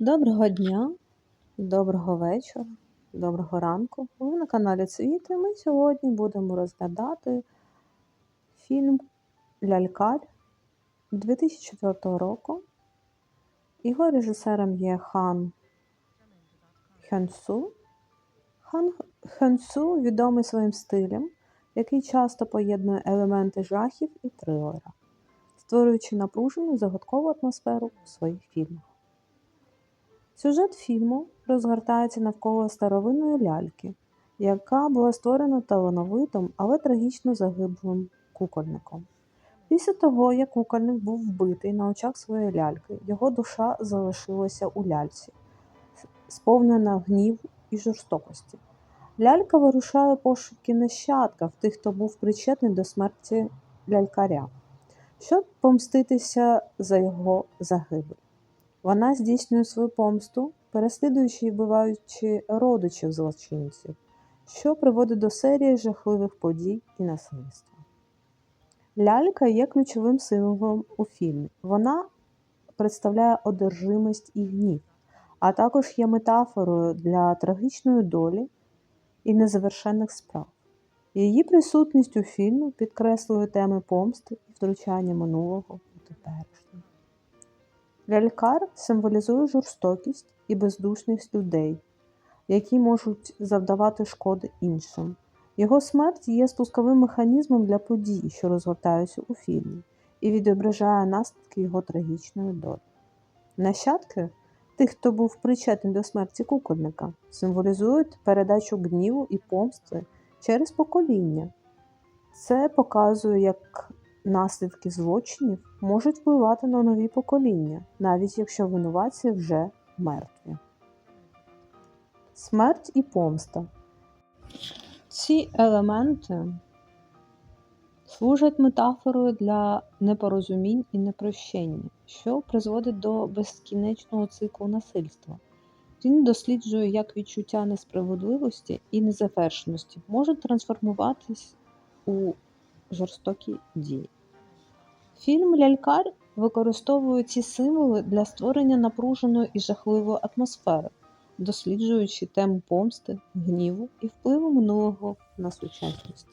Доброго дня, доброго вечора, доброго ранку. Ви на каналі Цвіти. Ми сьогодні будемо розглядати фільм Лялькар 2004 року. Його режисером є Хан Хьонсу. Хан Хьонсу відомий своїм стилем, який часто поєднує елементи жахів і трилера, створюючи напружену загадкову атмосферу у своїх фільмах. Сюжет фільму розгортається навколо старовинної ляльки, яка була створена талановитим, але трагічно загиблим кукольником. Після того, як кукольник був вбитий на очах своєї ляльки, його душа залишилася у ляльці, сповнена гніву і жорстокості. Лялька вирушає пошуки нащадка в тих, хто був причетний до смерті лялькаря, щоб помститися за його загибель. Вона здійснює свою помсту, переслідуючи і вбиваючи родичів злочинців, що приводить до серії жахливих подій і насильства. Лялька є ключовим символом у фільмі. Вона представляє одержимість і гнів, а також є метафорою для трагічної долі і незавершених справ. Її присутність у фільмі підкреслює теми помсти і втручання минулого у теперішнє. Лялькар символізує жорстокість і бездушність людей, які можуть завдавати шкоди іншим. Його смерть є спусковим механізмом для подій, що розгортаються у фільмі, і відображає наслідки його трагічної долі. Нащадки тих, хто був причетний до смерті кукольника, символізують передачу гніву і помсти через покоління. Це показує, як наслідки злочинів можуть впливати на нові покоління, навіть якщо винуватці вже мертві. Смерть і помста. Ці елементи служать метафорою для непорозумінь і непрощення, що призводить до безкінечного циклу насильства. Він досліджує, як відчуття несправедливості і незавершеності можуть трансформуватись у жорстокі дії. Фільм Лялькар використовує ці символи для створення напруженої і жахливої атмосфери, досліджуючи тему помсти, гніву і впливу минулого на сучасність.